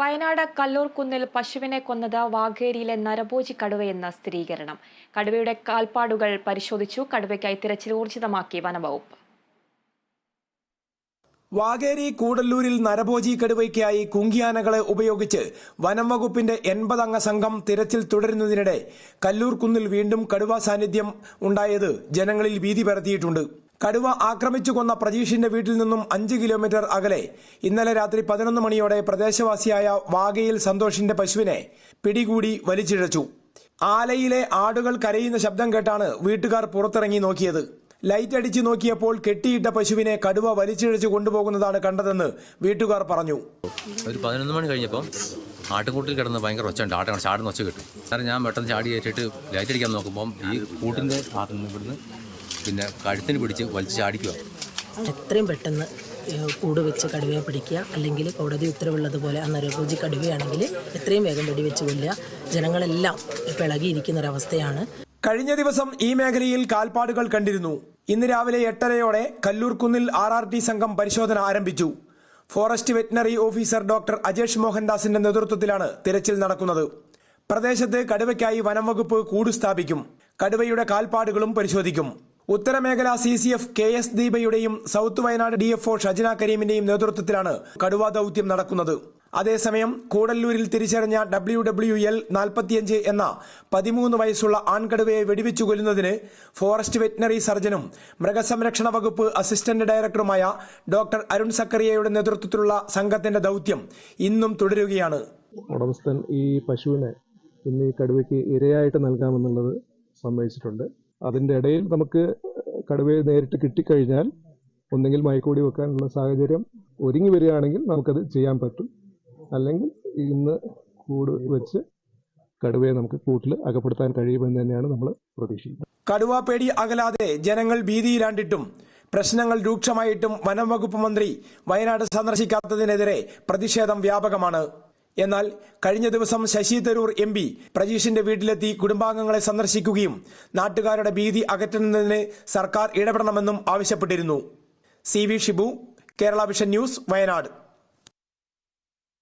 വയനാട് കല്ലൂർ കുന്നിൽ പശുവിനെ കൊന്നത് വാഗേരിയിലെ നരഭോജി കടുവയെന്ന സ്ഥിരീകരണം. കടുവയുടെ കാൽപ്പാടുകൾ പരിശോധിച്ചു. കടുവയ്ക്കായി തിരച്ചിൽ ഊർജിതമാക്കി വനവകുപ്പ്. വാഗേരി കൂടല്ലൂരിൽ നരഭോജി കടുവയ്ക്കായി കുങ്കിയാനകളെ ഉപയോഗിച്ച് വനം വകുപ്പിന്റെ എൺപതംഗ സംഘം തിരച്ചിൽ തുടരുന്നതിനിടെ കല്ലൂർ കുന്നിൽ വീണ്ടും കടുവ സാന്നിധ്യം ഉണ്ടായത് ജനങ്ങളിൽ ഭീതി പരത്തിയിട്ടുണ്ട്. കടുവ ആക്രമിച്ചു കൊന്ന പ്രജീഷിന്റെ വീട്ടിൽ നിന്നും അഞ്ച് കിലോമീറ്റർ അകലെ. ഇന്നലെ രാത്രി പതിനൊന്ന് മണിയോടെ പ്രദേശവാസിയായ വാഗയിൽ സന്തോഷിന്റെ പശുവിനെ പിടികൂടി വലിച്ചിഴച്ചു. ആലയിലെ ആടുകൾ കരയുന്ന ശബ്ദം കേട്ടാണ് വീട്ടുകാർ പുറത്തിറങ്ങി നോക്കിയത്. ലൈറ്റ് അടിച്ചു നോക്കിയപ്പോൾ കെട്ടിയിട്ട പശുവിനെ കടുവ വലിച്ചിഴച്ചു കൊണ്ടുപോകുന്നതാണ് കണ്ടതെന്ന് വീട്ടുകാർ പറഞ്ഞു. ഒരു പതിനൊന്ന് മണി കഴിഞ്ഞപ്പോൾ ആട്ടുംകൂട്ടിൽ കിടന്ന് ഭയങ്കര ഒച്ചുണ്ട് ആട്ടം ചാടുന്ന ഒച്ച കിട്ടും. സാറേ ഞാൻ പെട്ടെന്ന് ചാടി കയറ്റിട്ട് ലൈറ്റ് അടിക്കാൻ നോക്കുമ്പോൾ ഈ കൂട്ടിന്റെ ഭാഗത്ത് നിന്ന് ഇവിടുന്ന് പിന്നെ കഴുത്തിന് പിടിച്ച് വലിച്ച് ചാടിക്കുക എത്രയും പെട്ടെന്ന് കൂട് വെച്ച് കടുവയെ പിടിക്കുക അല്ലെങ്കിൽ കോടതി ഉത്തരവുള്ളതുപോലെ ആ നരഭോജി കടുവയാണെങ്കിൽ എത്രയും വേഗം വെടിവെച്ച് കൊല്ലുക. ജനങ്ങളെല്ലാം പിളകിയിരിക്കുന്നൊരവസ്ഥയാണ്. കഴിഞ്ഞ ദിവസം ഈ മേഖലയിൽ കാൽപ്പാടുകൾ കണ്ടിരുന്നു. ഇന്ന് രാവിലെ എട്ടരയോടെ കല്ലൂർക്കുന്നിൽ ആർ ആർ ടി സംഘം പരിശോധന ആരംഭിച്ചു. Forest veterinary officer doctor Ajesh മോഹൻദാസിന്റെ നേതൃത്വത്തിലാണ് തിരച്ചിൽ നടക്കുന്നത്. പ്രദേശത്ത് കടുവയ്ക്കായി വനം വകുപ്പ് കൂട് സ്ഥാപിക്കും. കടുവയുടെ കാൽപ്പാടുകളും പരിശോധിക്കും. ഉത്തരമേഖല C C F K S ദീപയുടെയും south Wayanad D F O Shajana കരീമിന്റെയും നേതൃത്വത്തിലാണ് കടുവ ദൌത്യം നടക്കുന്നത്. അതേസമയം കൂടല്ലൂരിൽ തിരിച്ചറിഞ്ഞ ഡബ്ല്യു ഡബ്ല്യു എൽ നാൽപ്പത്തിയഞ്ച് എന്ന പതിമൂന്ന് വയസ്സുള്ള ആൺകടുവയെ വെടിവെച്ചു കൊല്ലുന്നതിന് ഫോറസ്റ്റ് വെറ്റിനറി സർജനും മൃഗസംരക്ഷണ വകുപ്പ് അസിസ്റ്റന്റ് ഡയറക്ടറുമായ ഡോക്ടർ അരുൺ സക്കറിയയുടെ നേതൃത്വത്തിലുള്ള സംഘത്തിന്റെ ദൌത്യം ഇന്നും തുടരുകയാണ്. ഉടമസ്ഥൻ ഈ പശുവിനെ ഇന്ന് ഈ കടുവയ്ക്ക് ഇരയായിട്ട് നൽകാമെന്നുള്ളത് സമ്മതിച്ചിട്ടുണ്ട്. അതിന്റെ ഇടയിൽ നമുക്ക് കടുവയെ നേരിട്ട് കിട്ടിക്കഴിഞ്ഞാൽ ഒന്നെങ്കിൽ മയക്കൂടി വെക്കാനുള്ള സാഹചര്യം ഒരുങ്ങി വരികയാണെങ്കിൽ നമുക്കത് ചെയ്യാൻ പറ്റും. അല്ലെങ്കിൽ ഇന്ന് കൂട് വെച്ച് കടുവയെ നമുക്ക് കൂട്ടിൽ അകപ്പെടുത്താൻ കഴിയുമെന്ന് തന്നെയാണ് നമ്മൾ പ്രതീക്ഷിക്കുന്നത്. കടുവാ പേടി അകലാതെ ജനങ്ങൾ ഭീതിയിലാണ്ടിട്ടും പ്രശ്നങ്ങൾ രൂക്ഷമായിട്ടും വനം വകുപ്പ് മന്ത്രി വയനാട് സന്ദർശിക്കാത്തതിനെതിരെ പ്രതിഷേധം വ്യാപകമാണ്. എന്നാൽ കഴിഞ്ഞ ദിവസം ശശി തരൂർ എം പി പ്രജീഷിന്റെ വീട്ടിലെത്തി കുടുംബാംഗങ്ങളെ സന്ദർശിക്കുകയും നാട്ടുകാരുടെ ഭീതി അകറ്റുന്നതിന് സർക്കാർ ഇടപെടണമെന്നും ആവശ്യപ്പെട്ടിരുന്നു. C V Shibu Kerala vision news Wayanad.